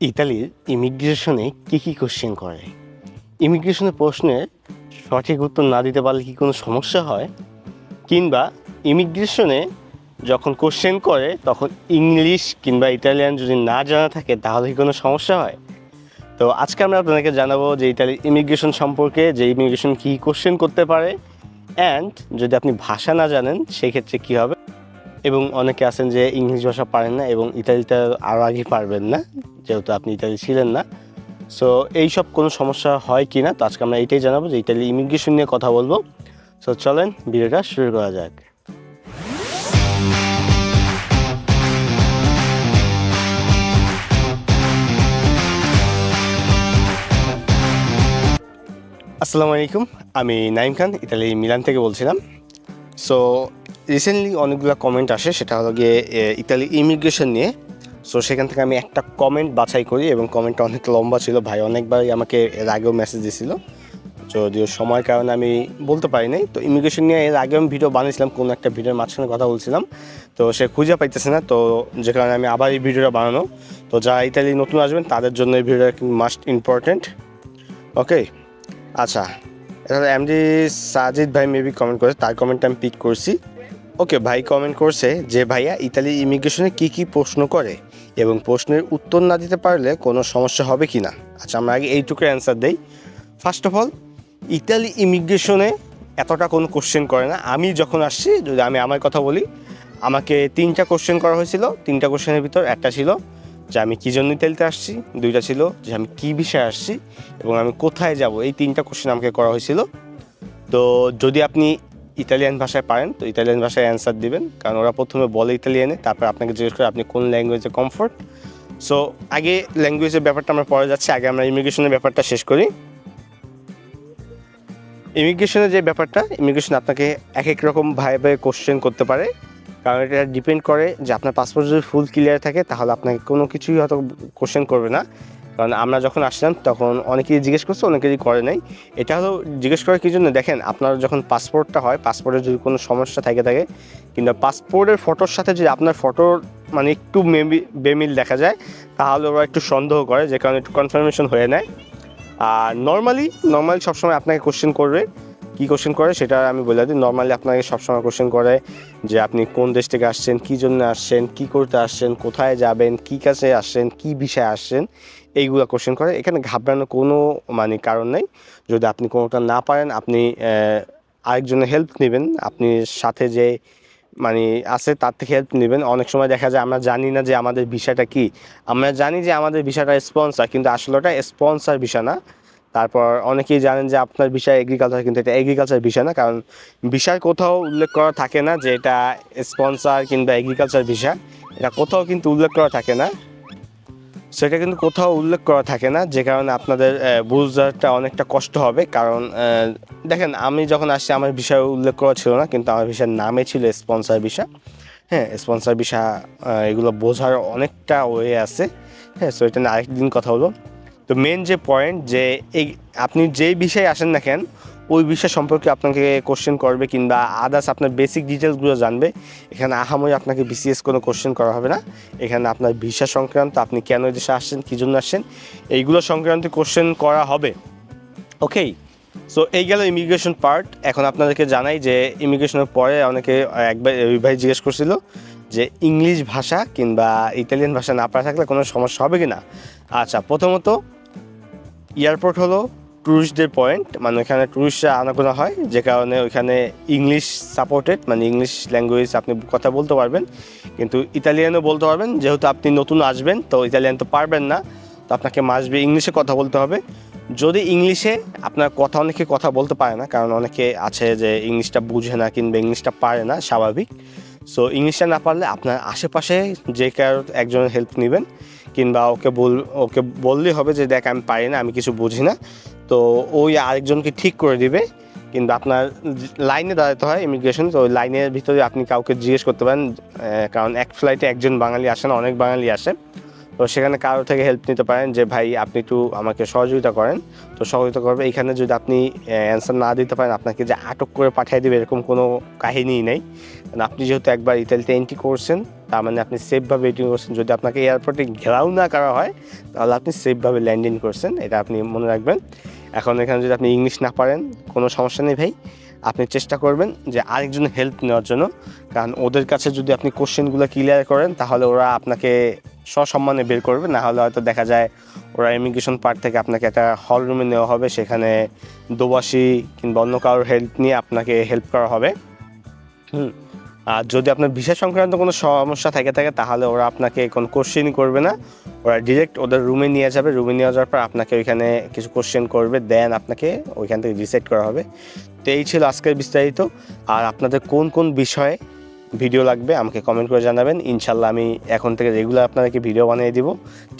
ইতালির ইমিগ্রেশনে কী কী কোশ্চেন করে? ইমিগ্রেশনের প্রশ্নের সঠিক উত্তর না দিতে পারলে কি কোনো সমস্যা হয়? কিংবা ইমিগ্রেশনে যখন কোশ্চেন করে, তখন ইংলিশ কিংবা ইতালিয়ান যদি না জানা থাকে, তাহলে কি কোনো সমস্যা হয়? তো আজকে আমরা আপনাদেরকে জানাব যে ইতালির ইমিগ্রেশন সম্পর্কে, যে ইমিগ্রেশন কী কোশ্চেন করতে পারে। অ্যান্ড যদি আপনি ভাষা না জানেন, সেক্ষেত্রে কী হবে? এবং অনেকে আছেন যে ইংলিশ ভাষা পারেন না এবং ইতালিটা আরও আগে পারবেন না, যেহেতু আপনি ইতালি ছিলেন না। সো এইসব কোনো সমস্যা হয় কি না? তো আজকে আমরা এটাই জানাব যে ইতালি ইমিগ্রেশন নিয়ে কথা বলব। সো চলেন ভিডিওটা শুরু করা যাক। আসসালামু আলাইকুম, আমি নাইম খান, ইতালি মিলান থেকে বলছিলাম। সো রিসেন্টলি অনেকগুলো কমেন্ট আসে, সেটা হলো গিয়ে ইতালি ইমিগ্রেশন নিয়ে। সো সেখান থেকে আমি একটা কমেন্ট বাছাই করি এবং কমেন্টটা অনেক লম্বা ছিল। ভাই অনেকবারই আমাকে এর আগেও মেসেজ দিয়েছিল যদিও সময় কারণে আমি বলতে পারি নাই। তো ইমিগ্রেশন নিয়ে এর আগে আমি ভিডিও বানিয়েছিলাম, কোনো একটা ভিডিওর মাঝখানে কথা বলছিলাম। তো সে খুঁজে পাইতেছে না। তো যে কারণে আমি আবার এই ভিডিওটা বানানো। তো যারা ইতালি নতুন আসবেন, তাদের জন্য এই ভিডিওটা মাস্ট ইম্পর্ট্যান্ট ওকে আচ্ছা। এটা এমডি সাজিদ ভাই মেবি কমেন্ট করেছে। তার কমেন্টটা আমি পিক করছি। ওকে, ভাই কমেন্ট করছে যে, ভাইয়া, ইতালি ইমিগ্রেশনে কি কি প্রশ্ন করে? এবং প্রশ্নের উত্তর না দিতে পারলে কোনো সমস্যা হবে কি না? আচ্ছা আমরা আগে এইটুকু অ্যান্সার দেই। ফার্স্ট অফ অল ইতালি ইমিগ্রেশনে এতটা কোনো কোশ্চেন করে না। আমি যখন আসছি, যদি আমি আমার কথা বলি, আমাকে তিনটা কোশ্চেন করা হয়েছিল। তিনটা কোশ্চেনের ভিতর একটা ছিল যে, আমি কী জন্য ইতালিতে আসছি? দুইটা ছিল যে, আমি কী বিষয়ে আসছি? এবং আমি কোথায় যাব? এই তিনটা কোশ্চেন আমাকে করা হয়েছিল। তো যদি আপনি ইতালিয়ান ভাষায় পারেন, তো ইতালিয়ান ভাষায় অ্যান্সার দিবেন। কারণ ওরা প্রথমে বলে ইতালিয়ানে তারপর আপনাকে জিজ্ঞেস করে আপনি কোন ল্যাঙ্গুয়েজে কমফোর্ট সো আগে ল্যাঙ্গুয়েজের ব্যাপারটা আমরা পরে যাচ্ছি, আগে আমরা ইমিগ্রেশনের ব্যাপারটা শেষ করি। ইমিগ্রেশনের যে ব্যাপারটা ইমিগ্রেশন আপনাকে এক এক রকম ভাবে কোশ্চেন করতে পারে। কারণ এটা ডিপেন্ড করে যে আপনার পাসপোর্ট যদি ফুল ক্লিয়ার থাকে, তাহলে আপনাকে কোনো কিছুই হয়তো কোশ্চেন করবে না। কারণ আমরা যখন আসলাম, তখন অনেকেই জিজ্ঞেস করছে অনেকেরই করে নাই। এটা হলো জিজ্ঞেস করার কী জন্য? দেখেন, আপনার যখন পাসপোর্টটা হয় পাসপোর্টের যদি কোনো সমস্যা থাকে থাকে কিন্তু পাসপোর্টের ফটোর সাথে যদি আপনার ফটোর মানে একটু মেবি বেমিল দেখা যায়, তাহলে ওরা একটু সন্দেহ করে, যে কারণে একটু কনফার্মেশন হয়ে নেয়। আর নর্মালি নর্মালি সবসময় আপনাকে কোশ্চেন করবে কী কোশ্চেন করে সেটা আমি বলে দিই। নর্মালি আপনাকে সবসময় কোশ্চেন করে যে আপনি কোন দেশ থেকে আসছেন, কী জন্য আসছেন, কী করতে আসছেন, কোথায় যাবেন, কী কাছে আসছেন, কী বিষয়ে আসছেন, এইগুলো কোশ্চেন করে। এখানে ঘাবড়ানোর কোনো মানে কারণ নেই। যদি আপনি কোনোটা না পারেন, আপনি আরেকজনের হেল্প নেবেন। আপনি সাথে যে মানে আছে তার থেকে হেল্প নেবেন। অনেক সময় দেখা যায় আমরা জানি না যে আমাদের বিষয়টা কি। আমরা জানি যে আমাদের বিষয়টা স্পন্সার কিন্তু আসলে ওটা স্পন্সার বিষয় না। তারপর অনেকেই জানেন যে আপনার বিষয় এগ্রিকালচার কিন্তু এটা এগ্রিকালচার বিষয় না, কারণ বিষয় কোথাও উল্লেখ করা থাকে না যে এটা স্পন্সার কিংবা এগ্রিকালচার বিষয়। এটা কোথাও কিন্তু উল্লেখ করা থাকে না। সেটা কিন্তু কোথাও উল্লেখ করা থাকে না, যে কারণে আপনাদের বুঝতে অনেকটা কষ্ট হবে। কারণ দেখেন, আমি যখন আসছি, আমার বিষয় উল্লেখ করা ছিল না, কিন্তু আমার বিষয়ের নামে ছিল স্পন্সার বিষয়। হ্যাঁ স্পন্সার বিষয় এগুলো বোঝার অনেকটা ওয়ে আছে। হ্যাঁ সো এটা নিয়ে আরেকদিন কথা বলব। তো মেন যে পয়েন্ট যে এই, আপনি যেই বিষয়ে আসেন না কেন, ওই বিষয় সম্পর্কে আপনাকে কোশ্চেন করবে কিংবা আদার্স আপনার বেসিক ডিটেলসগুলো জানবে। এখানে আহামরি আপনাকে বিসিএস কোনো কোশ্চেন করা হবে না। এখানে আপনার ভিসা সংক্রান্ত, আপনি কেন দেশে আসছেন, কী জন্য আসছেন, এইগুলো সংক্রান্ত কোশ্চেন করা হবে। ওকেই সো এই গেল ইমিগ্রেশন পার্ট এখন আপনাদেরকে জানাই যে ইমিগ্রেশনের পরে অনেকে একবার ভাই জিজ্ঞেস করছিল যে ইংলিশ ভাষা কিংবা ইতালিয়ান ভাষা না পারা থাকলে কোনো সমস্যা হবে কি না আচ্ছা প্রথমত এয়ারপোর্ট হলো ট্যুরিস্টদের পয়েন্ট মানে ওখানে ট্যুরিস্টরা আনাগোনা হয়, যে কারণে ওইখানে ইংলিশ সাপোর্টেড মানে ইংলিশ ল্যাঙ্গুয়েজ আপনি কথা বলতে পারবেন, কিন্তু ইতালিয়ানও বলতে পারবেন, যেহেতু আপনি নতুন আসবেন, তো ইতালিয়ান তো পারবেন না, তো আপনাকে মাসবে ইংলিশে কথা বলতে হবে। যদি ইংলিশে আপনার কথা অনেকে কথা বলতে পারে না, কারণ অনেকে আছে যে ইংলিশটা বুঝে না কিংবা ইংলিশটা পারে না, স্বাভাবিক। সো ইংলিশটা না পারলে আপনার আশেপাশে যে কারও একজনের হেল্প নেবেন। কিংবা ওকে বল, ওকে বললেই হবে যে, দেখ, আমি পারি না, আমি কিছু বুঝি না। তো ওই আরেকজনকে ঠিক করে দিবে। কিন্তু আপনার লাইনে দাঁড়াতে হয় ইমিগ্রেশন তো ওই লাইনের ভিতরে আপনি কাউকে জিজ্ঞেস করতে পারেন কারণ এক ফ্লাইটে একজন বাঙালি আসে না, অনেক বাঙালি আসে। তো সেখানে কারও থেকে হেল্প নিতে পারেন যে, ভাই, আপনি একটু আমাকে সহযোগিতা করেন। তো সহযোগিতা করবে এখানে যদি আপনি অ্যান্সার না দিতে পারেন, আপনাকে যে আটক করে পাঠিয়ে দেবে, এরকম কোনো কাহিনীই নেই। আপনি যেহেতু একবার ইতালিতে এন্ট্রি করছেন, তার মানে আপনি সেফভাবে এন্ট্রি করছেন। যদি আপনাকে এয়ারপোর্টে ঘেরাও না করা হয়, তাহলে আপনি সেফভাবে ল্যান্ডিং করছেন। এটা আপনি মনে রাখবেন। এখন এখানে যদি আপনি ইংলিশ না পারেন, কোনো সমস্যা নেই ভাই। আপনি চেষ্টা করবেন যে আরেকজনের হেল্প নেওয়ার জন্য। কারণ ওদের কাছে যদি আপনি কোশ্চেনগুলো ক্লিয়ার করেন, তাহলে ওরা আপনাকে সসম্মানে বের করবে। না হলে হয়তো দেখা যায় ওরা ইমিগ্রেশন পার্ট থেকে আপনাকে একটা হল রুমে নেওয়া হবে। সেখানে দোবাসী কিংবা অন্য কারোর হেল্প নিয়ে আপনাকে হেল্প করা হবে। হুম। আর যদি আপনার ভিসা সংক্রান্ত কোনো সমস্যা থেকে, থাকে, তাহলে ওরা আপনাকে কোনো কোশ্চেন করবে না। ওরা ডিরেক্ট ওদের রুমে নিয়ে যাবে। রুমে নিয়ে যাওয়ার পর আপনাকে ওইখানে কিছু কোশ্চেন করবে দেন আপনাকে ওইখান থেকে রিসেট করা হবে। তো এই ছিল আজকের বিস্তারিত। আর আপনাদের কোন কোন বিষয়ে ভিডিও লাগবে আমাকে কমেন্ট করে জানাবেন। ইনশাল্লাহ আমি এখন থেকে রেগুলার আপনাদেরকে ভিডিও বানিয়ে দিব।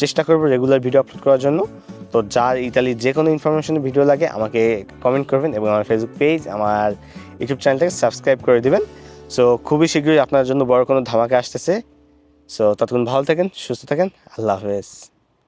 চেষ্টা করব রেগুলার ভিডিও আপলোড করার জন্য। তো যার ইতালির যে কোনো ইনফরমেশনের ভিডিও লাগে, আমাকে কমেন্ট করবেন এবং আমার ফেসবুক পেজ আমার ইউটিউব চ্যানেলটাকে সাবস্ক্রাইব করে দিবেন। সো খুবই শীঘ্রই আপনার জন্য বড় কোনো ধামাকা আসতেছে। সো ততক্ষণ ভালো থাকেন, সুস্থ থাকেন, আল্লাহ হাফেজ।